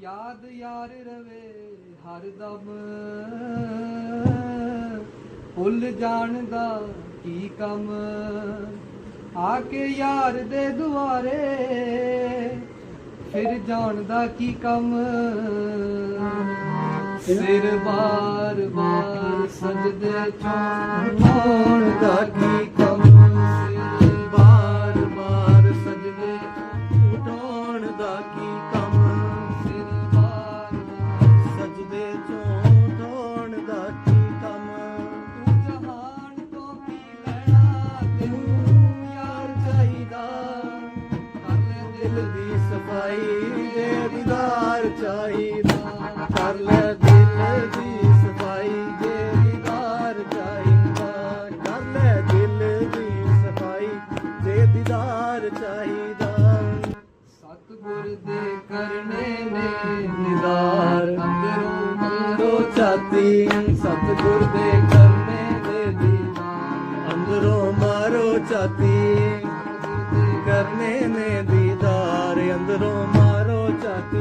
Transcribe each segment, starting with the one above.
ਯਾਦ ਯਾਰ ਰਵੇ ਹਰ ਦਮ। ਭੁੱਲ ਜਾਣ ਦਾ ਕੀ ਕੰਮ? ਆ ਕੇ ਯਾਰ ਦੇ ਦੁਆਰੇ ਫਿਰ ਜਾਣ ਦਾ ਕੀ ਕੰਮ? ਸਿਰ ਬਾਰ ਬਾਰ ਸਜਦੇ ਚੋਣ ਦਾ ਕੀ ਲੈ ਦੀ ਸਫ਼ਾਈ ਜੇ ਦੀਦਾਰ ਚਾਹੀਦਾ। ਕਰ ਲੈ ਦਿਲ ਦੀ ਸਫ਼ਾਈ ਜੇ ਦੀਦਾਰ ਚਾਹੀਦਾ। ਕਰ ਲੈ ਦਿਲ ਦੀ ਸਫ਼ਾਈ ਜੇ ਦੀਦਾਰ ਚਾਹੀਦਾ। ਸਤਿਗੁਰ ਦੇ ਕਰਨੇ ਨੇ ਨਿਦਾਰ ਅੰਦਰੋਂ ਮਾਰੋ ਚਾਤੀ। ਸਤਿਗੁਰ ਦੇ ਕਰਨੇ ਨੇ ਦੀਦਾਰ। ਅੰਦਰੋਂ ਮਾਰੋ ਚਾਤੀ। ਕਰਨੇ ਨੇ ਅੰਦਰੋਂ ਮਾਰੋ ਚਾਤੀ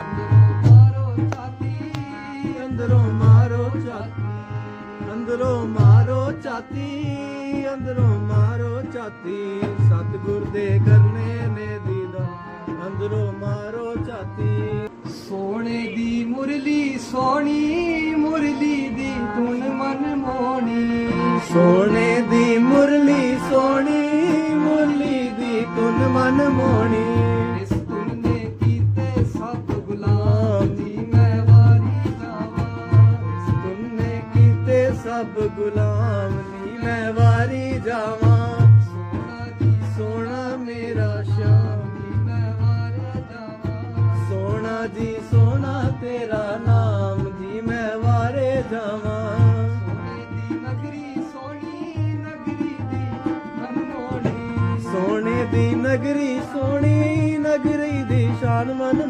ਅੰਦਰੋਂ ਮਾਰੋ ਛਾਤੀ ਅੰਦਰੋਂ ਮਾਰੋ ਚਾਤੀ ਅੰਦਰੋਂ ਮਾਰੋ ਚਾਤੀ ਅੰਦਰੋਂ ਮਾਰੋ ਚਾਤੀ ਸਤਿਗੁਰ ਦੇ ਕਰਨੇ ਨੇ ਦੀਦਾ, ਅੰਦਰੋਂ ਮਾਰੋ ਚਾਤੀ ਸੋਨੇ ਦੀ ਮੁਰਲੀ ਸੋਣੀ ਮੁਰਲੀ ਦੀ ਧੁਨ ਮਨ ਮੋਣੀ ਸੋਨੇ ਦੀ ਮੁਰਲੀ ਸੋਣੀ ਮੁਰਲੀ ਦੀ ਧੁਨ ਮਨ ਮੋਣੀ ਸਭ ਗੁਲਾਮ ਨੀ ਮੈਂ ਵਾਰੀ ਜਾਵਾਂ। ਸੋਨਾ ਜੀ ਸੋਹਣਾ ਮੇਰਾ ਸ਼ਾਮ ਜੀ ਮੈਂ ਵਾਰੀ ਜਾਵਾਂ। ਸੋਹਣਾ ਜੀ ਸੋਹਣਾ ਤੇਰਾ ਨਾਮ ਜੀ ਮੈਂ ਵਾਰੇ ਜਾਵਾਂ। ਸੋਨੇ ਦੀ ਨਗਰੀ ਸੋਹਣੀ ਨਗਰੀ ਦੀ ਮਨਮੋਹਣੀ ਸੋਹਣੇ ਦੀ ਨਗਰੀ ਸੋਹਣੀ ਨਗਰੀ ਦੀ ਸ਼ਾਨ ਮਨ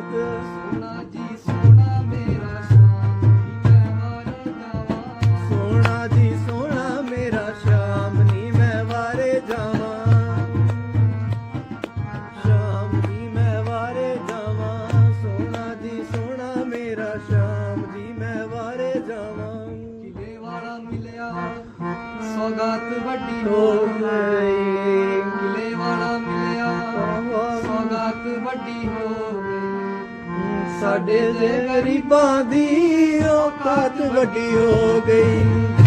ਦੀ ਰੰਗਤ ਸੋਨਾ ਜੀ ਸੋਨਾ ਮੇਰਾ ਸ਼ਾਮ ਜੀ ਮੈਂ ਵਾਰੇ ਜਾਵਾਂ। ਸੋਹਣਾ ਜੀ ਸੋਹਣਾ ਮੇਰਾ ਸ਼ਾਮ ਨੀ ਮੈਂ ਵਾਰੇ ਜਾਵਾਂ। ਸ਼ਾਮ ਮੈਂ ਵਾਰੇ ਜਾਵਾਂ। ਸੋਹਣਾ ਜੀ ਸੋਹਣਾ ਮੇਰਾ ਸ਼ਾਮ ਜੀ ਮੈਂ ਵਾਰੇ ਜਾਵਾਂ। ਕਿਲੇ ਵਾਲਾ ਮਿਲਿਆ? ਸੌਗਾਤ ਵੱਡੀ ਹੋ ਹੋ। ਗਈ ਸਾਡੇ ਜੇ ਗਰੀਬਾਂ ਦੀ ਔਕਾਤ ਵੱਡੀ ਹੋ ਗਈ।